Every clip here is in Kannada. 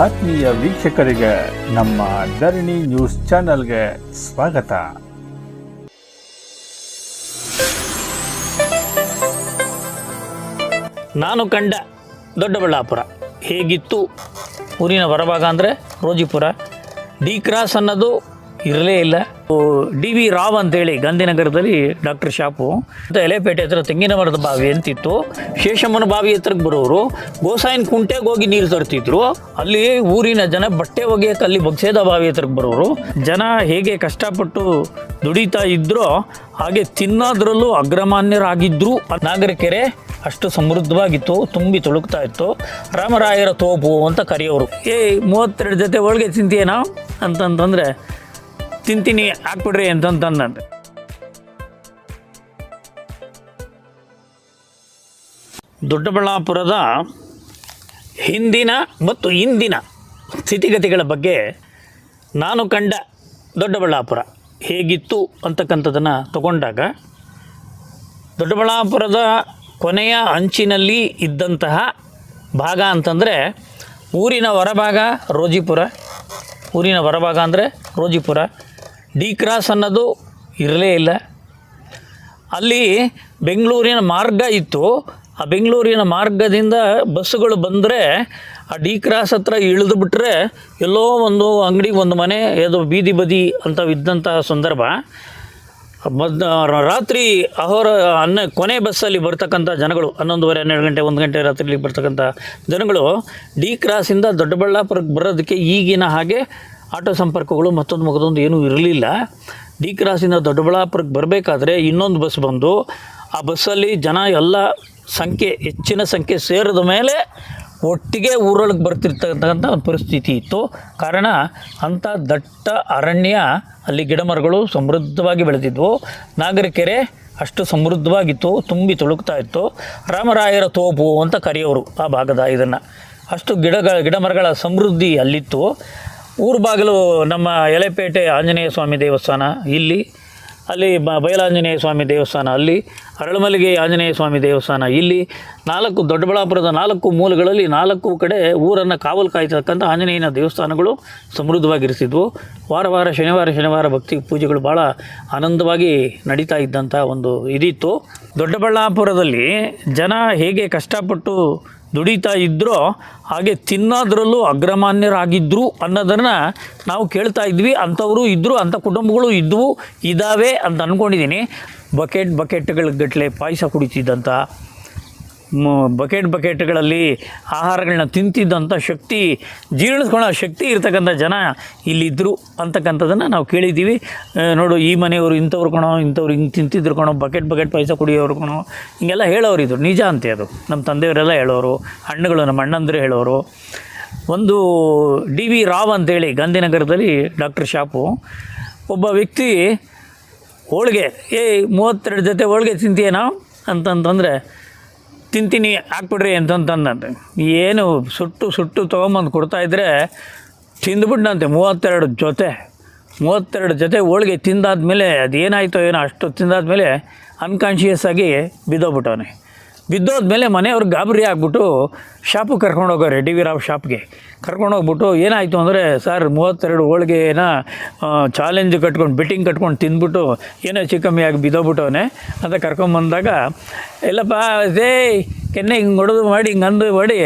ಆತ್ಮೀಯ ವೀಕ್ಷಕರಿಗೆ ನಮ್ಮ ಧರಣಿ ನ್ಯೂಸ್ ಚಾನೆಲ್ಗೆ ಸ್ವಾಗತ. ನಾನು ಕಂಡ ದೊಡ್ಡಬಳ್ಳಾಪುರ. ಹೇಗಿತ್ತು? ಊರಿನ ಹೊರಭಾಗ ಅಂದರೆ ರೋಜಿಪುರ. ಡಿ ಕ್ರಾಸ್ ಅನ್ನೋದು ಇರಲೇ ಇಲ್ಲ. ಡಿ ವಿ ರಾವ್ ಅಂತೇಳಿ ಗಾಂಧಿನಗರದಲ್ಲಿ ಡಾಕ್ಟರ್ ಶಾಪು. ಮತ್ತು ಎಲೆಪೇಟೆ ಹತ್ರ ತೆಂಗಿನ ಮರದ ಬಾವಿ ಅಂತಿತ್ತು. ಶೇಷಮ್ಮನ ಬಾವಿ ಹತ್ರಕ್ಕೆ ಬರೋರು ಗೋಸಾಯಿನ ಕುಂಟೆಗೆ ಹೋಗಿ ನೀರು ತರ್ತಿದ್ರು. ಅಲ್ಲಿ ಊರಿನ ಜನ ಬಟ್ಟೆ ಒಗೆಯಕ್ಕೆ ಅಲ್ಲಿ ಬಗ್ಸೇದ ಬಾವಿ ಹತ್ರಕ್ಕೆ ಬರೋರು. ಜನ ಹೇಗೆ ಕಷ್ಟಪಟ್ಟು ದುಡಿತಾ ಇದ್ರೋ ಹಾಗೆ ತಿನ್ನೋದ್ರಲ್ಲೂ ಆ ನಾಗರಿಕೆರೆ ಅಷ್ಟು ಸಮೃದ್ಧವಾಗಿತ್ತು, ತುಂಬಿ ತುಳುಕ್ತಾ ಇತ್ತು. ರಾಮರಾಯರ ತೋಪು ಅಂತ ಕರೆಯೋರು. ಏ ಮೂವತ್ತೆರಡು ಜೊತೆ ಹೋಳಿಗೆ ತಿಂತೀಯೇನಾ ಅಂತಂತಂದರೆ ತಿಂತೀನಿ, ಹಾಕ್ಬಿಡ್ರಿ ಅಂತಂತಂದಂತೆ ದೊಡ್ಡಬಳ್ಳಾಪುರದ ಹಿಂದಿನ ಮತ್ತು ಇಂದಿನ ಸ್ಥಿತಿಗತಿಗಳ ಬಗ್ಗೆ ನಾನು ಕಂಡ ದೊಡ್ಡಬಳ್ಳಾಪುರ ಹೇಗಿತ್ತು ಅಂತಕ್ಕಂಥದ್ದನ್ನು ತಗೊಂಡಾಗ, ದೊಡ್ಡಬಳ್ಳಾಪುರದ ಕೊನೆಯ ಅಂಚಿನಲ್ಲಿ ಇದ್ದಂತಹ ಭಾಗ ಅಂತಂದರೆ ಊರಿನ ಹೊರಭಾಗ ರೋಜಿಪುರ. ಊರಿನ ಹೊರಭಾಗ ಅಂದರೆ ರೋಜಿಪುರ. ಡಿ ಕ್ರಾಸ್ ಅನ್ನೋದು ಇರಲೇ ಇಲ್ಲ. ಅಲ್ಲಿ ಬೆಂಗಳೂರಿನ ಮಾರ್ಗ ಇತ್ತು. ಆ ಬೆಂಗಳೂರಿನ ಮಾರ್ಗದಿಂದ ಬಸ್ಸುಗಳು ಬಂದರೆ ಆ ಡಿ ಕ್ರಾಸ್ ಹತ್ರ ಇಳಿದು ಬಿಟ್ಟರೆ ಎಲ್ಲೋ ಒಂದು ಅಂಗಡಿ, ಒಂದು ಮನೆ ಅದು ಬೀದಿ ಬದಿ ಅಂತ ಇದ್ದಂತಹ ಸಂದರ್ಭ. ಮದ್, ರಾತ್ರಿ ಅಹೋರ ಅನ್ನ, ಕೊನೆ ಬಸ್ಸಲ್ಲಿ ಬರ್ತಕ್ಕಂಥ ಜನಗಳು, ಹನ್ನೊಂದುವರೆ, ಹನ್ನೆರಡು ಗಂಟೆ, ಒಂದು ಗಂಟೆ ರಾತ್ರಿಲಿ ಬರ್ತಕ್ಕಂಥ ಜನಗಳು ಡಿ ಕ್ರಾಸಿಂದ ದೊಡ್ಡಬಳ್ಳಾಪುರಕ್ಕೆ ಬರೋದಕ್ಕೆ ಈಗಿನ ಹಾಗೆ ಆಟೋ ಸಂಪರ್ಕಗಳು ಮತ್ತೊಂದು ಮಗದೊಂದು ಏನೂ ಇರಲಿಲ್ಲ. ಡಿ ಕ್ರಾಸಿಂದ ದೊಡ್ಡಬಳ್ಳಾಪುರಕ್ಕೆ ಬರಬೇಕಾದ್ರೆ ಇನ್ನೊಂದು ಬಸ್ ಬಂದು, ಆ ಬಸ್ಸಲ್ಲಿ ಜನ ಎಲ್ಲ ಸಂಖ್ಯೆ, ಹೆಚ್ಚಿನ ಸಂಖ್ಯೆ ಸೇರಿದ ಮೇಲೆ ಒಟ್ಟಿಗೆ ಊರೊಳಗೆ ಬರ್ತಿರ್ತಕ್ಕಂಥ ಒಂದು ಪರಿಸ್ಥಿತಿ ಇತ್ತು. ಕಾರಣ, ಅಂಥ ದಟ್ಟ ಅರಣ್ಯ ಅಲ್ಲಿ ಗಿಡಮರಗಳು ಸಮೃದ್ಧವಾಗಿ ಬೆಳೆದಿದ್ವು. ನಾಗರಿಕೆರೆ ಅಷ್ಟು ಸಮೃದ್ಧವಾಗಿತ್ತು, ತುಂಬಿ ತುಳುಕ್ತಾ ಇತ್ತು. ರಾಮರಾಯರ ತೋಪು ಅಂತ ಕರೆಯೋರು ಆ ಭಾಗದ ಇದನ್ನು. ಅಷ್ಟು ಗಿಡಗಳ ಗಿಡಮರಗಳ ಸಮೃದ್ಧಿ ಅಲ್ಲಿತ್ತು. ಊರು ಬಾಗಿಲು ನಮ್ಮ ಎಲೆಪೇಟೆ ಆಂಜನೇಯ ಸ್ವಾಮಿ ದೇವಸ್ಥಾನ ಇಲ್ಲಿ, ಅಲ್ಲಿ ಬ, ಬಯಲಾಂಜನೇಯ ಸ್ವಾಮಿ ದೇವಸ್ಥಾನ ಅಲ್ಲಿ, ಅರಳಮಲ್ಲಿಗೆ ಆಂಜನೇಯ ಸ್ವಾಮಿ ದೇವಸ್ಥಾನ ಇಲ್ಲಿ, ನಾಲ್ಕು ದೊಡ್ಡಬಳ್ಳಾಪುರದ ನಾಲ್ಕು ಮೂಲಗಳಲ್ಲಿ ನಾಲ್ಕು ಕಡೆ ಊರನ್ನು ಕಾವಲು ಕಾಯ್ತಕ್ಕಂಥ ಆಂಜನೇಯನ ದೇವಸ್ಥಾನಗಳು ಸಮೃದ್ಧವಾಗಿರಿಸಿದ್ವು. ವಾರ ವಾರ, ಶನಿವಾರ ಶನಿವಾರ ಭಕ್ತಿ ಪೂಜೆಗಳು ಭಾಳ ಆನಂದವಾಗಿ ನಡೀತಾ ಇದ್ದಂಥ ಒಂದು ಇದಿತ್ತು. ದೊಡ್ಡಬಳ್ಳಾಪುರದಲ್ಲಿ ಜನ ಹೇಗೆ ಕಷ್ಟಪಟ್ಟು ದುಡಿತಾ ಇದ್ರೋ ಹಾಗೆ ತಿನ್ನೋದ್ರಲ್ಲೂ ಅಗ್ರಮಾನ್ಯರಾಗಿದ್ದರು ಅನ್ನೋದನ್ನು ನಾವು ಕೇಳ್ತಾ ಇದ್ವಿ. ಅಂಥವರು ಇದ್ದರು ಅಂಥ ಕುಟುಂಬಗಳು ಇದ್ದವು ಇದ್ದಾವೆ ಅಂತ ಅಂದ್ಕೊಂಡಿದ್ದೀನಿ ಬಕೆಟ್ ಬಕೆಟ್ಗಳ ಗಟ್ಟಲೆ ಪಾಯಸ ಕುಡಿತಿದ್ದಂಥ ಬಕೆಟ್ ಬಕೆಟ್ಗಳಲ್ಲಿ ಆಹಾರಗಳನ್ನ ತಿಂತಿದ್ದಂಥ ಶಕ್ತಿ, ಜೀರ್ಣಿಸ್ಕೊಳ್ಳೋ ಶಕ್ತಿ ಇರ್ತಕ್ಕಂಥ ಜನ ಇಲ್ಲಿದ್ದರು ಅಂತಕ್ಕಂಥದ್ದನ್ನು ನಾವು ಕೇಳಿದ್ದೀವಿ. ನೋಡು, ಈ ಮನೆಯವರು ಇಂಥವ್ರು ಕಣೋ, ಇಂಥವ್ರು ಹಿಂಗೆ ತಿಂತಿದ್ರು ಕಣೋ, ಬಕೆಟ್ ಬಕೆಟ್ ಪಾಯಸ ಕುಡಿಯೋರು ಕಣೋ, ಹಿಂಗೆಲ್ಲ ಹೇಳೋರು ಇದ್ರು. ನಿಜ ಅಂತೆ ಅದು. ನಮ್ಮ ತಂದೆಯವರೆಲ್ಲ ಹೇಳೋರು, ಹಣ್ಣುಗಳು ನಮ್ಮ ಅಣ್ಣಂದರು ಹೇಳೋರು. ಒಂದು ಡಿ ವಿ ರಾವ್ ಅಂತೇಳಿ, ಗಾಂಧಿನಗರದಲ್ಲಿ ಡಾಕ್ಟರ್ ಶಾಪು, ಒಬ್ಬ ವ್ಯಕ್ತಿ ಹೋಳಿಗೆ, ಏಯ್, ಮೂವತ್ತೆರಡು ಜೊತೆ ಹೋಳಿಗೆ ತಿಂತೀಯೇನೋ ಅಂತಂತಂದರೆ ತಿಂತೀನಿ, ಹಾಕ್ಬಿಡ್ರಿ ಅಂತಂತಂದಂತೆ ಏನು ಸುಟ್ಟು ಸುಟ್ಟು ತೊಗೊಂಬಂದು ಕೊಡ್ತಾಯಿದ್ರೆ ತಿಂದ್ಬಿಟ್ನಂತೆ ಮೂವತ್ತೆರಡು ಜೊತೆ. ಮೂವತ್ತೆರಡು ಜೊತೆ ಹೋಳಿಗೆ ತಿಂದಾದ್ಮೇಲೆ ಅದೇನಾಯ್ತೋ ಏನೋ ಅಷ್ಟು ತಿಂದಾದ್ಮೇಲೆ ಅನ್ಕಾನ್ಷಿಯಸ್ ಆಗಿ ಬಿದ್ದೋಗ್ಬಿಟ್ಟವನೆ. ಬಿದ್ದೋದ್ಮೇಲೆ ಮನೆಯವ್ರಿಗೆ ಗಾಬರಿ ಆಗ್ಬಿಟ್ಟು ಶಾಪಿಗೆ ಕರ್ಕೊಂಡು ಹೋಗೋರೆ ಡಿ ವಿ ರಾವ್ ಶಾಪ್ಗೆ. ಕರ್ಕೊಂಡೋಗ್ಬಿಟ್ಟು ಏನಾಯಿತು ಅಂದರೆ, ಸರ್, ಮೂವತ್ತೆರಡು ಹೋಳಿಗೆನ ಚಾಲೆಂಜ್ ಕಟ್ಕೊಂಡು ಬೆಟ್ಟಿಂಗ್ ಕಟ್ಕೊಂಡು ತಿಂದ್ಬಿಟ್ಟು ಏನೋ ಚಿಕ್ಕಮ್ಮಿಯಾಗಿ ಬಿದ್ದೋಗ್ಬಿಟ್ಟವನೆ. ಅಂತ ಕರ್ಕೊಂಬಂದಾಗ ಎಲ್ಲಪ್ಪ ಸೇ ಕೆನ್ನೆ ಹಿಂಗೆ ಹೊಡೆದು ಮಾಡಿ, ಹಿಂಗೆ ಅಂದು ಮಾಡಿ,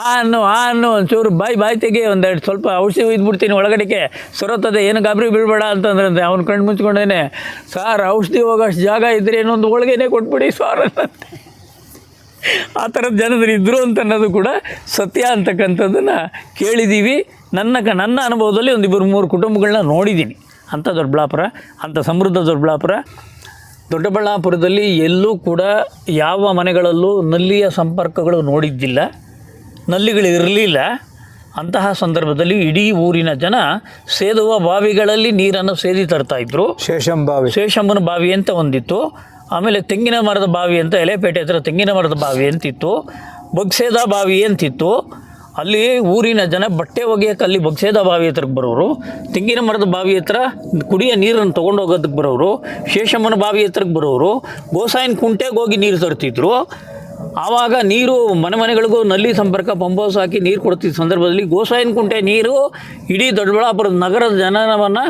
ಆ ಅನ್ನು ಆ ಅನ್ನು ಒಂಚೂರು ಬಾಯಿ ಬಾಯಿ ತೆಗಿ, ಒಂದೆರಡು ಸ್ವಲ್ಪ ಔಷಧಿ ಇದ್ಬಿಡ್ತೀನಿ ಒಳಗಡೆಗೆ. ಸೊರತ್ತದೆ ಏನು ಗಾಬರಿ ಬೀಳ್ಬೇಡ ಅಂತಂದ್ರೆ ಅವ್ನು ಕಣ್ಣು ಮುಚ್ಕೊಂಡೇನೆ, ಸಾರ್, ಔಷಧಿ ಹೋಗೋಷ್ಟು ಜಾಗ ಇದ್ದರೆ ಇನ್ನೊಂದು ಹೋಳಿಗೆನೇ ಕೊಟ್ಬಿಡಿ, ಸಾರ್ ಅನ್ನಂತೆ ಆ ಥರದ ಜನರು ಇದ್ದರು ಅಂತ ಅನ್ನೋದು ಕೂಡ ಸತ್ಯ ಅಂತಕ್ಕಂಥದ್ದನ್ನು ಕೇಳಿದ್ದೀವಿ ನನ್ನ ಕ ನನ್ನ ಅನುಭವದಲ್ಲಿ ಒಂದು ಇಬ್ಬರು ಮೂರು ಕುಟುಂಬಗಳನ್ನ ನೋಡಿದ್ದೀನಿ ಅಂಥ ದೊಡ್ಡಬಳ್ಳಾಪುರ ಅಂಥ ಸಮೃದ್ಧ ದೊಡ್ಡಬಳ್ಳಾಪುರ. ದೊಡ್ಡಬಳ್ಳಾಪುರದಲ್ಲಿ ಎಲ್ಲೂ ಕೂಡ ಯಾವ ಮನೆಗಳಲ್ಲೂ ನಲ್ಲಿಯ ಸಂಪರ್ಕಗಳು ನೋಡಿದ್ದಿಲ್ಲ. ನಲ್ಲಿಗಳು ಇರಲಿಲ್ಲ. ಅಂತಹ ಸಂದರ್ಭದಲ್ಲಿ ಇಡೀ ಊರಿನ ಜನ ಸೇದುವ ಬಾವಿಗಳಲ್ಲಿ ನೀರನ್ನು ಸೇದಿ ತರ್ತಾ ಇದ್ರು. ಶೇಷಂಬಾವಿ ಶೇಷಮ್ಮನ ಬಾವಿ ಅಂತ ಒಂದಿತ್ತು. ಆಮೇಲೆ ತೆಂಗಿನ ಮರದ ಬಾವಿ ಅಂತ ಎಲೆಪೇಟೆ ಹತ್ರ ತೆಂಗಿನ ಮರದ ಬಾವಿ ಅಂತಿತ್ತು, ಬಗ್ಸೇದ ಬಾವಿ ಅಂತಿತ್ತು. ಅಲ್ಲಿ ಊರಿನ ಜನ ಬಟ್ಟೆ ಒಗೆಯಕ್ಕೆ ಅಲ್ಲಿ ಬಗ್ಸೇದ ಬಾವಿ ಹತ್ರಕ್ಕೆ ಬರೋರು, ತೆಂಗಿನ ಮರದ ಬಾವಿ ಹತ್ರ ಕುಡಿಯೋ ನೀರನ್ನು ತೊಗೊಂಡು ಹೋಗೋದಕ್ಕೆ ಬರೋರು, ಶೇಷಮ್ಮನ ಬಾವಿ ಹತ್ರಕ್ಕೆ ಬರೋರು, ಗೋಸಾಯಿನ ಕುಂಟೆಗೆ ಹೋಗಿ ನೀರು ತರ್ತಿದ್ರು. ಆವಾಗ ನೀರು ಮನೆ ಮನೆಗಳಿಗೂ ನಲ್ಲಿ ಸಂಪರ್ಕ ಪಂಪ್ ಹಾಕಿ ನೀರು ಕೊಡ್ತಿದ್ದ ಸಂದರ್ಭದಲ್ಲಿ ಗೋಸಾಯಿನ ಕುಂಟೆ ನೀರು ಇಡೀ ದೊಡ್ಡಬಳ್ಳಾಪುರದ ನಗರದ ಜನನವನ್ನು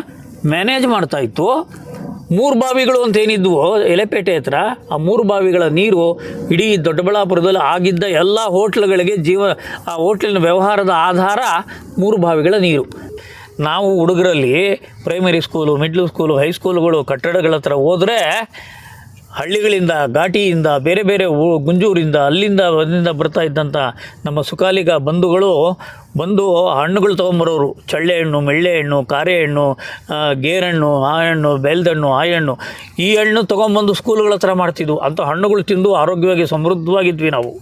ಮ್ಯಾನೇಜ್ ಮಾಡ್ತಾ ಇತ್ತು. ಮೂರು ಬಾವಿಗಳು ಅಂತ ಏನಿದ್ವು? ಎಲೆಪೇಟೆ ಹತ್ರ. ಆ ಮೂರು ಬಾವಿಗಳ ನೀರು ಇಡೀ ದೊಡ್ಡಬಳ್ಳಾಪುರದಲ್ಲಿ ಆಗಿದ್ದ ಎಲ್ಲ ಹೋಟ್ಲುಗಳಿಗೆ ಜೀವ, ಆ ಹೋಟ್ಲಿನ ವ್ಯವಹಾರದ ಆಧಾರ ಮೂರು ಬಾವಿಗಳ ನೀರು. ನಾವು ಹುಡುಗರಲ್ಲಿ ಪ್ರೈಮರಿ ಸ್ಕೂಲು ಮಿಡ್ಲ್ ಸ್ಕೂಲು ಹೈಸ್ಕೂಲುಗಳು ಕಟ್ಟಡಗಳ ಹತ್ರ ಹೋದರೆ ಹಳ್ಳಿಗಳಿಂದ, ಘಾಟಿಯಿಂದ, ಬೇರೆ ಬೇರೆ ಗುಂಜೂರಿಂದ, ಅಲ್ಲಿಂದ ಅಲ್ಲಿಂದ ಬರ್ತಾ ಇದ್ದಂಥ ನಮ್ಮ ಸುಕಾಲಿಗ ಬಂಧುಗಳು ಬಂದು ಹಣ್ಣುಗಳು ತೊಗೊಂಬರೋರು. ಚಳ್ಳೆ ಹಣ್ಣು, ಮೆಳ್ಳೆ ಹಣ್ಣು, ಕಾರೆ ಹಣ್ಣು ಗೇರಣ್ಣು, ಆ ಹಣ್ಣು, ಬೆಲ್ದಣ್ಣು, ಆ ಹಣ್ಣು. ಈ ಹಣ್ಣು ತೊಗೊಂಬಂದು ಸ್ಕೂಲ್ಗಳ ಹತ್ರ ಮಾಡ್ತಿದ್ವು. ಅಂಥ ಹಣ್ಣುಗಳು ತಿಂದು ಆರೋಗ್ಯವಾಗಿ ಸಮೃದ್ಧವಾಗಿದ್ವಿ ನಾವು.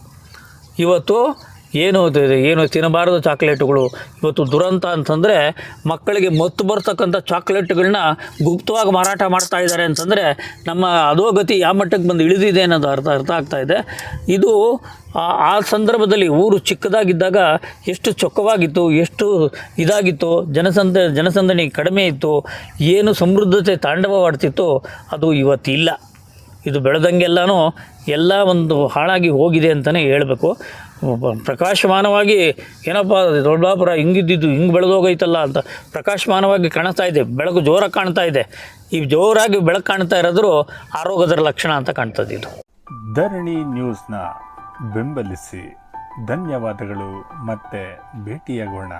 ಇವತ್ತು ಏನು ಏನು ತಿನ್ನಬಾರದು ಚಾಕ್ಲೇಟ್ಗಳು? ಇವತ್ತು ದುರಂತ ಅಂತಂದರೆ ಮಕ್ಕಳಿಗೆ ಮತ್ತು ಬರ್ತಕ್ಕಂಥ ಚಾಕ್ಲೇಟ್ಗಳನ್ನ ಗುಪ್ತವಾಗಿ ಮಾರಾಟ ಮಾಡ್ತಾ ಇದ್ದಾರೆ ಅಂತಂದರೆ ನಮ್ಮ ಅಧೋಗತಿ ಯಾವ ಮಟ್ಟಕ್ಕೆ ಬಂದು ಇಳಿದಿದೆ ಅನ್ನೋದು ಅರ್ಥ ಅರ್ಥ ಆಗ್ತಾ ಇದೆ. ಇದು ಆ ಸಂದರ್ಭದಲ್ಲಿ ಊರು ಚಿಕ್ಕದಾಗಿದ್ದಾಗ ಎಷ್ಟು ಚೊಕ್ಕವಾಗಿತ್ತು, ಎಷ್ಟು ಇದಾಗಿತ್ತು, ಜನಸಂದ, ಜನಸಂದಣಿ ಕಡಿಮೆ ಇತ್ತು, ಏನು ಸಮೃದ್ಧತೆ ತಾಂಡವವಾಡ್ತಿತ್ತು, ಅದು ಇವತ್ತಿಲ್ಲ. ಇದು ಬೆಳೆದಂಗೆಲ್ಲನೂ ಎಲ್ಲ ಒಂದು ಹಾಳಾಗಿ ಹೋಗಿದೆ ಅಂತಲೇ ಹೇಳಬೇಕು. ಪ್ರಕಾಶಮಾನವಾಗಿ ಏನಪ್ಪ ದೊಡ್ಡಾಪುರ ಹಿಂಗಿದ್ದಿದ್ದು, ಹಿಂಗೆ ಬೆಳೆದೋಗೈತಲ್ಲ ಅಂತ ಪ್ರಕಾಶಮಾನವಾಗಿ ಕಾಣಿಸ್ತಾ ಇದೆ ಬೆಳಕು ಜೋರಾಗಿ ಕಾಣ್ತಾ ಇದೆ. ಈ ಜೋರಾಗಿ ಬೆಳಕು ಕಾಣ್ತಾ ಇರೋದ್ರು ಆರೋಗ್ಯದ ಲಕ್ಷಣ ಅಂತ ಕಾಣ್ತದೆ ಇದು. ಧರಣಿ ನ್ಯೂಸ್ನ ಬೆಂಬಲಿಸಿ, ಧನ್ಯವಾದಗಳು ಮತ್ತೆ ಭೇಟಿಯಾಗೋಣ.